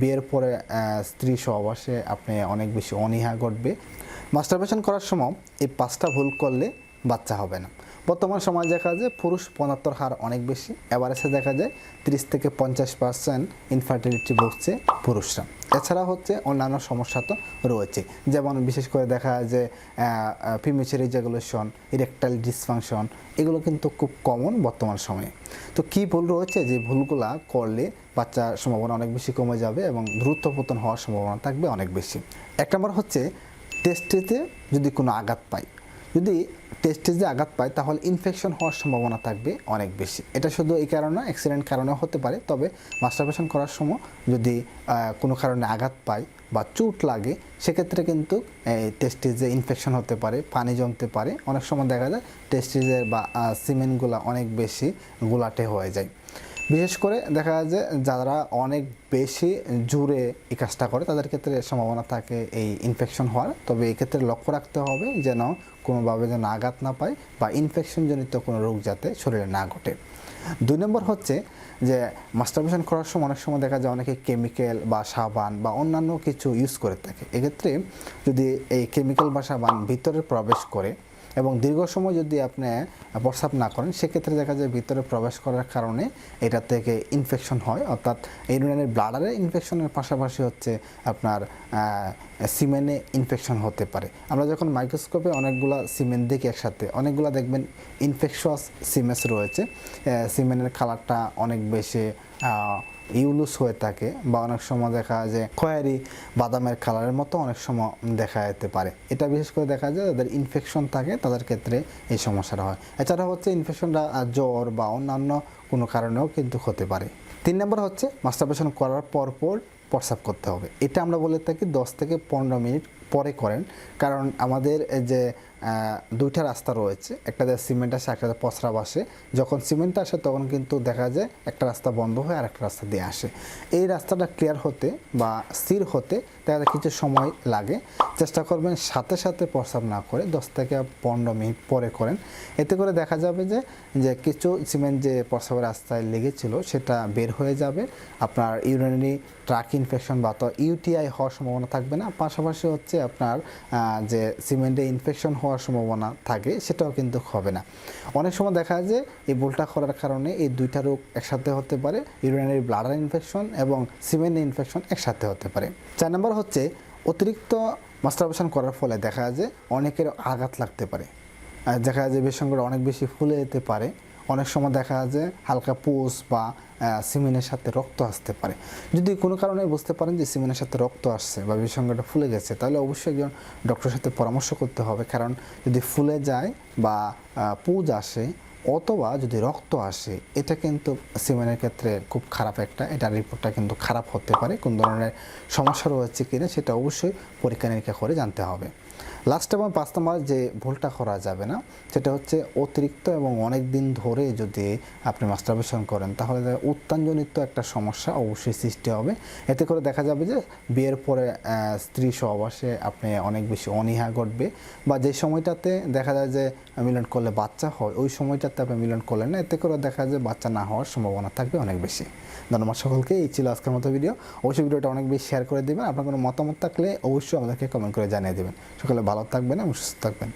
বিয়ের পরে স্ত্রী সহবাসে আপনি অনেক বেশি অনীহা ঘটবে। মাস্টারবেশন করার সময় এই পাঁচটা ভুল করলে বাচ্চা হবে না। বর্তমান সময় দেখা যায় পুরুষ পঁচাত্তর হার অনেক বেশি। এভারেজে দেখা যায় তিরিশ থেকে পঞ্চাশ পার্সেন্ট ইনফার্টিলিটি ভুগছে পুরুষরা। এছাড়া হচ্ছে অন্যান্য সমস্যা তো রয়েছে। যেমন বিশেষ করে দেখা যায় যে ফিমেচার ইজাগুলেশন ইরেকটাইল ডিসফাংশন এগুলো কিন্তু খুব কমন বর্তমান সময়ে। তো কি ভুল রয়েছে? যে ভুলগুলা করলে বাচ্চার সম্ভাবনা অনেক বেশি কমে যাবে এবং দ্রুত পতন হওয়ার সম্ভাবনা থাকবে অনেক বেশি। এক নম্বর হচ্ছে টেস্টেতে যদি কোনো আঘাত পায়, যদি টেস্টেজে আঘাত পায়, তাহলে ইনফেকশন হওয়ার সম্ভাবনা থাকবে অনেক বেশি। এটা শুধু এই কারণে অ্যাক্সিডেন্ট কারণে হতে পারে, তবে মাস্টারবেশন করার সময় যদি কোনো কারণে আঘাত পায় বা চোট লাগে, সেক্ষেত্রে কিন্তু এই টেস্টিজে ইনফেকশন হতে পারে, পানি জমতে পারে, অনেক সময় দেখা যায় টেস্টিজের বা সিমেন্টগুলো অনেক বেশি গোলাটে হয়ে যায়। বিশেষ করে দেখা যায় যে যারা অনেক বেশি জুড়ে এই কাজটা করে, তাদের ক্ষেত্রে সম্ভাবনা থাকে এই ইনফেকশন হওয়ার। তবে এই ক্ষেত্রে লক্ষ্য রাখতে হবে যেন কোনোভাবে যেন আঘাত না পায় বা ইনফেকশনজনিত কোনো রোগ যাতে শরীরে না ঘটে। দুই নম্বর হচ্ছে যে মাস্টারবেশন করার সময় অনেক সময় দেখা যায় অনেকে কেমিক্যাল বা সাবান বা অন্যান্য কিছু ইউজ করে থাকে। এক্ষেত্রে যদি এই কেমিক্যাল বা সাবান ভিতরে প্রবেশ করে এবং দীর্ঘ সময় যদি আপনি প্রস্রাব না করেন, সেক্ষেত্রে দেখা যায় ভিতরে প্রবেশ করার কারণে এটা থেকে ইনফেকশন হয়। অর্থাৎ ইউরিনের ব্লাডারে ইনফেকশনের পাশাপাশি হচ্ছে আপনার সিমেনে ইনফেকশন হতে পারে। আমরা যখন মাইক্রোস্কোপে অনেকগুলা সিমেন্ট দেখি একসাথে, অনেকগুলা দেখবেন ইনফেকশাস সিমেন্স রয়েছে। সিমেনের কালারটা অনেক বেশি ইউলুস হয়ে থাকে বা অনেক সময় দেখা যায় যে খয়েরি বাদামের কালারের মতো অনেক সময় দেখা যেতে পারে। এটা বিশেষ করে দেখা যায় যাদের ইনফেকশন থাকে, তাদের ক্ষেত্রে এই সমস্যাটা হয়। এছাড়া হচ্ছে ইনফেকশনটা জ্বর বা অন্যান্য কোনো কারণেও কিন্তু হতে পারে। তিন নম্বর হচ্ছে মাস্টারবেশন করার পর পর প্রস্রাব করতে হবে। এটা আমরা বলে থাকি দশ থেকে পনেরো মিনিট পরে করেন। কারণ আমাদের যে দুইটা রাস্তা রয়েছে। একটা সিমেন্ট আসে, একটা প্রস্রাব আসে যখন সিমেন্ট আসে, তখন কিন্তু দেখা যায় একটা রাস্তা বন্ধ হয়ে আর একটা রাস্তা দিয়ে আসে। এই রাস্তাটা ক্লিয়ার হতে বা স্থির হতে যায় কিছু সময় লাগে। চেষ্টা করবেন সাথে সাথে প্রস্রাব না করে দশ থেকে পনেরো মিনিট পরে করেন। এতে করে দেখা যাবে যে যে কিছু সিমেন্ট যে প্রস্রাবের রাস্তায় লেগেছিল, সেটা বের হয়ে যাবে। আপনার ইউরিনারি ট্রাক ইনফেকশন বা তো ইউটিআই হওয়ার সম্ভাবনা থাকবে না। পাশাপাশি হচ্ছে আপনার যে সিমেন্টে ইনফেকশন হওয়ার সম্ভাবনা থাকে, সেটাও কিন্তু হবে না। অনেক সময় দেখা যায় যে এই ভুলটা করার কারণে এই দুইটা রোগ একসাথে হতে পারে ইউরিনারি ব্লাডার ইনফেকশন এবং সিমেন্ট ইনফেকশন একসাথে হতে পারে। চার নম্বর হচ্ছে অতিরিক্ত মাস্টারবেশন করার ফলে দেখা যায় যে অনেকের আঘাত লাগতে পারে। দেখা যায় যে বেসঙ্গটা অনেক বেশি ফুলে যেতে পারে। অনেক সময় দেখা যায় যে হালকা পোষ বা সিমেনের সাথে রক্ত আসতে পারে। যদি কোনো কারণে বুঝতে পারেন যে সিমেনের সাথে রক্ত আসছে বা বিসঙ্গটা ফুলে গেছে, তাহলে অবশ্যই একজন ডক্টরের সাথে পরামর্শ করতে হবে। কারণ যদি ফুলে যায় বা পুজ আসে অথবা যদি রক্ত আসে, এটা কিন্তু সিমেনের ক্ষেত্রে খুব খারাপ একটা এটার রিপোর্টটা কিন্তু খারাপ হতে পারে। কোন ধরনের সমস্যা রয়েছে কিনা সেটা অবশ্যই পরীক্ষা নিরীক্ষা করে জানতে হবে। লাস্ট এবং পাঁচ নম্বর যে ভুলটা করা যাবে না, সেটা হচ্ছে অতিরিক্ত এবং অনেক দিন ধরে যদি আপনি মাস্টারবেশন করেন, তাহলে উত্তানজনিত একটা সমস্যা অবশ্যই সৃষ্টি হবে। এতে করে দেখা যাবে যে বিয়ের পরে স্ত্রী সহবাসে আপনি অনেক বেশি অনীহা ঘটবে বা যে সময়টাতে দেখা যায় যে মিলন করলে বাচ্চা হয়, ওই সময়টাতে আপনি মিলন করলেন না, এতে করে দেখা যায় বাচ্চা না হওয়ার সম্ভাবনা থাকবে অনেক বেশি। ধন্যবাদ সকলকে, এই ছিল আজকের মতো ভিডিও অবশ্যই ভিডিওটা অনেক বেশি শেয়ার করে দেবেন। আপনার কোনো মতামত থাকলে অবশ্যই আমাদেরকে কমেন্ট করে জানিয়ে দেবেন। সকলে ভালো থাকবেন এবং সুস্থ থাকবেন।